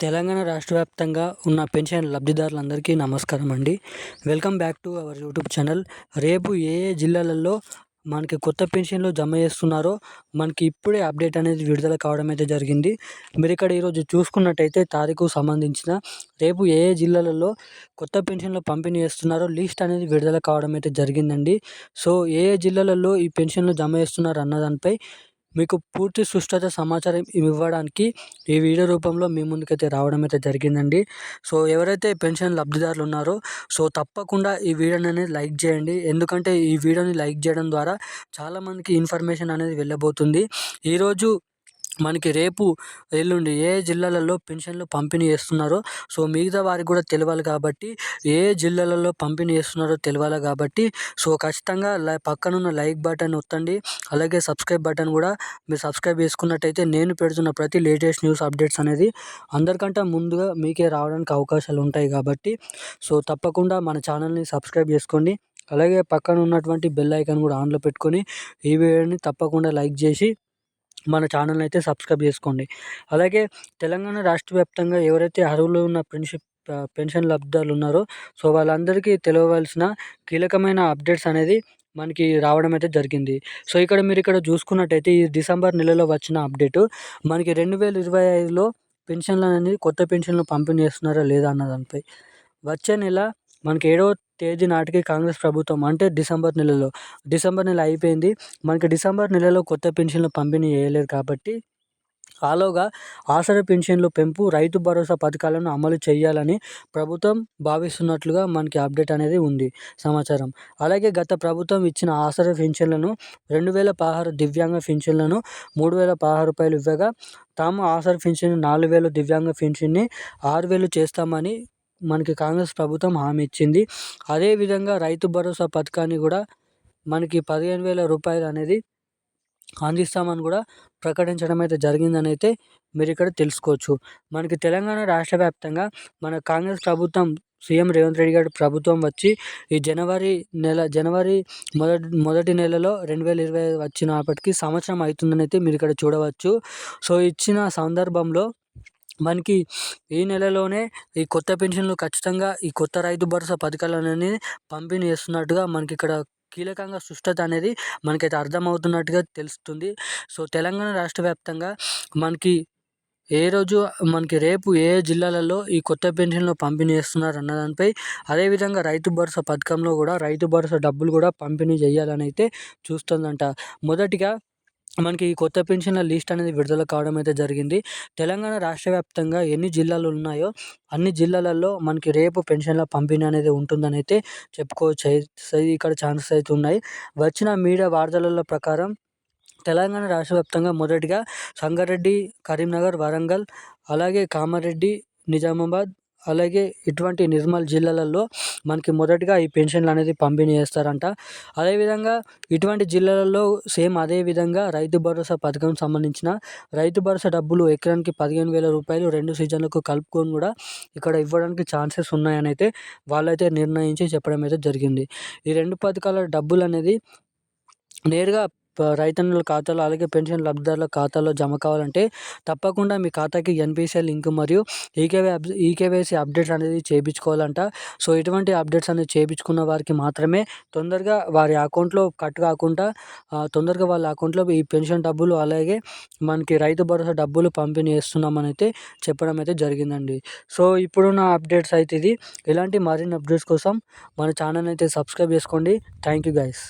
తెలంగాణ రాష్ట్ర వ్యాప్తంగా ఉన్న పెన్షన్ లబ్ధిదారులందరికీ నమస్కారం అండి. Welcome back to our YouTube channel. రేపు ఏ ఏ జిల్లాలలో మనకి కొత్త పెన్షన్లు జమ చేస్తున్నారో మనకి ఇప్పుడే అప్డేట్ అనేది విడుదల కావడం అయితే జరిగింది. మీరు ఇక్కడ ఈరోజు చూసుకున్నట్టయితే తారీఖు సంబంధించిన రేపు ఏ ఏ జిల్లాలలో కొత్త పెన్షన్లు పంపిణీ చేస్తున్నారో లిస్ట్ అనేది విడుదల కావడం అయితే జరిగిందండి. సో ఏ ఏ జిల్లాలలో ఈ పెన్షన్లు జమ చేస్తున్నారు అన్న దానిపై మీకు పూర్తి సుష్టత సమాచారం ఇవ్వడానికి ఈ వీడియో రూపంలో మీ ముందుకైతే రావడం అయితే జరిగిందండి. సో ఎవరైతే పెన్షన్ లబ్ధిదారులు ఉన్నారో సో తప్పకుండా ఈ వీడియోని అనేది లైక్ చేయండి. ఎందుకంటే ఈ వీడియోని లైక్ చేయడం ద్వారా చాలామందికి ఇన్ఫర్మేషన్ అనేది వెళ్ళబోతుంది. ఈరోజు మనకి రేపు ఎల్లుండి ఏ జిల్లాలలో పెన్షన్లు పంపిణీ చేస్తున్నారో సో మిగతా వారికి కూడా తెలియాలి కాబట్టి ఏ జిల్లాలలో పంపిణీ చేస్తున్నారో తెలియాలి కాబట్టి సో ఖచ్చితంగా పక్కనున్న లైక్ బటన్ ఒత్తండి అలాగే సబ్స్క్రైబ్ బటన్ కూడా మీరు సబ్స్క్రైబ్ చేసుకున్నట్టయితే నేను పెడుతున్న ప్రతి లేటెస్ట్ న్యూస్ అప్డేట్స్ అనేది అందరికంటే ముందుగా మీకే రావడానికి అవకాశాలు ఉంటాయి కాబట్టి సో తప్పకుండా మన ఛానల్ని సబ్స్క్రైబ్ చేసుకోండి అలాగే పక్కన ఉన్నటువంటి బెల్ ఐకాన్ కూడా ఆన్లో పెట్టుకొని ఈ వీడియోని తప్పకుండా లైక్ చేసి మన ఛానల్ అయితే సబ్స్క్రైబ్ చేసుకోండి. అలాగే తెలంగాణ రాష్ట్ర వ్యాప్తంగా ఎవరైతే అర్హులు ఉన్న ఫ్రెండ్షిప్ పెన్షన్ లబ్ధాలు ఉన్నారో సో వాళ్ళందరికీ తెలియవలసిన కీలకమైన అప్డేట్స్ అనేది మనకి రావడం అయితే జరిగింది. సో ఇక్కడ మీరు ఇక్కడ చూసుకున్నట్టయితే ఈ డిసెంబర్ నెలలో వచ్చిన అప్డేటు మనకి రెండు వేల ఇరవై ఐదులో పెన్షన్లు అనేది కొత్త పెన్షన్లు పంపిణీ చేస్తున్నారా లేదా అన్న దానిపై వచ్చే నెల మనకి ఏడవ తేదీ నాటికి కాంగ్రెస్ ప్రభుత్వం అంటే డిసెంబర్ నెలలో. డిసెంబర్ నెల అయిపోయింది. మనకి డిసెంబర్ నెలలో కొత్త పెన్షన్లు పంపిణీ చేయలేదు కాబట్టి ఆలోగా ఆసరా పెన్షన్లు పెంపు రైతు భరోసా పథకాలను అమలు చేయాలని ప్రభుత్వం భావిస్తున్నట్లుగా మనకి అప్డేట్ అనేది ఉంది. సమాచారం. అలాగే గత ప్రభుత్వం ఇచ్చిన ఆసరా పెన్షన్లను రెండు వేల పదహారు దివ్యాంగ పెన్షన్లను మూడు వేల పదహారు రూపాయలు ఇవ్వగా తాము ఆసరా పెన్షన్ నాలుగు వేలు దివ్యాంగ పెన్షన్ని ఆరు వేలు చేస్తామని మనకి కాంగ్రెస్ ప్రభుత్వం హామీ ఇచ్చింది. అదేవిధంగా రైతు భరోసా పథకాన్ని కూడా మనకి పదిహేను వేల రూపాయలు అనేది అందిస్తామని కూడా ప్రకటించడం అయితే జరిగిందని అయితే మీరు ఇక్కడ తెలుసుకోవచ్చు. మనకి తెలంగాణ రాష్ట్ర వ్యాప్తంగా మన కాంగ్రెస్ ప్రభుత్వం సీఎం రేవంత్ రెడ్డి గారి ప్రభుత్వం వచ్చి ఈ జనవరి నెల జనవరి మొదటి మొదటి నెలలో రెండు వేల ఇరవై వచ్చినప్పటికీ సంవత్సరం అవుతుందని అయితే మీరు ఇక్కడ చూడవచ్చు. సో ఇచ్చిన సందర్భంలో మనకి ఈ నెలలోనే ఈ కొత్త పెన్షన్లు ఖచ్చితంగా ఈ కొత్త రైతు భరోసా పథకాలన్నీ పంపిణీ చేస్తున్నట్టుగా మనకి ఇక్కడ కీలకంగా సుష్టత అనేది మనకైతే అర్థమవుతున్నట్టుగా తెలుస్తుంది. సో తెలంగాణ రాష్ట్ర వ్యాప్తంగా మనకి ఏ రోజు మనకి రేపు ఏ జిల్లాలలో ఈ కొత్త పెన్షన్లు పంపిణీ చేస్తున్నారు అన్న దానిపై అదేవిధంగా రైతు భరోసా పథకంలో కూడా రైతు భరోసా డబ్బులు కూడా పంపిణీ చేయాలని అయితే చూస్తుందంట. మొదటిగా మనకి ఈ కొత్త పెన్షన్ల లిస్ట్ అనేది విడుదల కావడం అయితే జరిగింది. తెలంగాణ రాష్ట్ర వ్యాప్తంగా ఎన్ని జిల్లాలు ఉన్నాయో అన్ని జిల్లాలలో మనకి రేపు పెన్షన్ల పంపిణీ అనేది ఉంటుందని అయితే చెప్పుకోవచ్చు. ఇక్కడ ఛాన్సెస్ అయితే ఉన్నాయి. వచ్చిన మీడియా వార్తల ప్రకారం తెలంగాణ రాష్ట్ర వ్యాప్తంగా మొదటిగా సంగారెడ్డి కరీంనగర్ వరంగల్ అలాగే కామారెడ్డి నిజామాబాద్ అలాగే ఇటువంటి నిర్మల్ జిల్లాలలో మనకి మొదటిగా ఈ పెన్షన్లు అనేది పంపిణీ చేస్తారంట. అదేవిధంగా ఇటువంటి జిల్లాలలో సేమ్ అదే విధంగా రైతు భరోసా పథకం సంబంధించిన రైతు భరోసా డబ్బులు ఎకరానికి పదిహేను వేల రూపాయలు రెండు సీజన్లకు కలుపుకొని కూడా ఇక్కడ ఇవ్వడానికి ఛాన్సెస్ ఉన్నాయని అయితే వాళ్ళైతే నిర్ణయించి చెప్పడం అయితే జరిగింది. ఈ రెండు పథకాల డబ్బులు అనేది నేరుగా రైతన్నుల ఖాతాలో అలాగే పెన్షన్ లబ్ధిదారుల ఖాతాలో జమ కావాలంటే తప్పకుండా మీ ఖాతాకి ఎన్పిసిఐ లింక్ మరియు ఈకేవై ఈకేవైసీ అప్డేట్స్ అనేది చేయించుకోవాలంట. సో ఇటువంటి అప్డేట్స్ అనేది చేయించుకున్న వారికి మాత్రమే తొందరగా వారి అకౌంట్లో కట్ కాకుండా తొందరగా వాళ్ళ అకౌంట్లో ఈ పెన్షన్ డబ్బులు అలాగే మనకి రైతు భరోసా డబ్బులు పంపిణీ చేస్తున్నామని అయితే చెప్పడం అయితే జరిగిందండి. సో ఇప్పుడున్న అప్డేట్స్ అయితే ఇది. ఇలాంటి మరిన్ని అప్డేట్స్ కోసం మన ఛానల్ అయితే సబ్స్క్రైబ్ చేసుకోండి. Thank you guys.